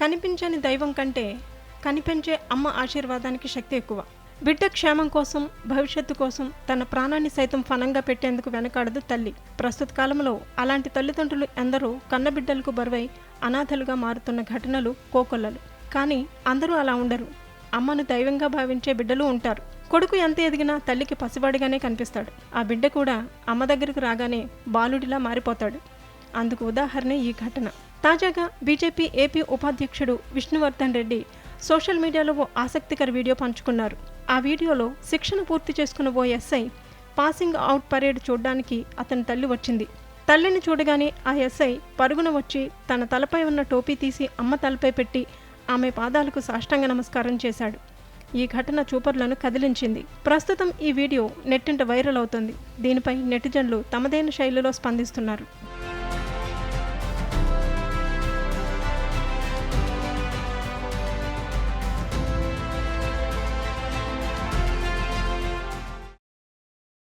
కనిపించని దైవం కంటే కనిపించే అమ్మ ఆశీర్వాదానికి శక్తి ఎక్కువ. బిడ్డ క్షేమం కోసం భవిష్యత్తు కోసం తన ప్రాణాన్ని సైతం ఫలంగా పెట్టేందుకు వెనకాడదు తల్లి. ప్రస్తుత కాలంలో అలాంటి తల్లిదండ్రులు ఎందరో కన్నబిడ్డలకు బరువై అనాథలుగా మారుతున్న ఘటనలు కోకొల్లలు. కానీ అందరూ అలా ఉండరు. అమ్మను దైవంగా భావించే బిడ్డలు ఉంటారు. కొడుకు ఎంత ఎదిగినా తల్లికి పసివాడిగానే కనిపిస్తాడు. ఆ బిడ్డ కూడా అమ్మ దగ్గరకు రాగానే బాలుడిలా మారిపోతాడు. అందుకు ఉదాహరణ ఈ ఘటన. తాజాగా బీజేపీ ఏపీ ఉపాధ్యక్షుడు విష్ణువర్ధన్ రెడ్డి సోషల్ మీడియాలో ఓ ఆసక్తికర వీడియో పంచుకున్నారు. ఆ వీడియోలో శిక్షణ పూర్తి చేసుకున్న ఓ ఎస్ఐ పాసింగ్ అవుట్ పరేడ్ చూడ్డానికి అతని తల్లి వచ్చింది. తల్లిని చూడగానే ఆ ఎస్ఐ పరుగున వచ్చి తన తలపై ఉన్న టోపీ తీసి అమ్మ తలపై పెట్టి ఆమె పాదాలకు సాష్టాంగ నమస్కారం చేశాడు. ఈ ఘటన చూపర్లను కదిలించింది. ప్రస్తుతం ఈ వీడియో నెట్టింట వైరల్ అవుతుంది. దీనిపై నెటిజన్లు తమదైన శైలిలో స్పందిస్తున్నారు.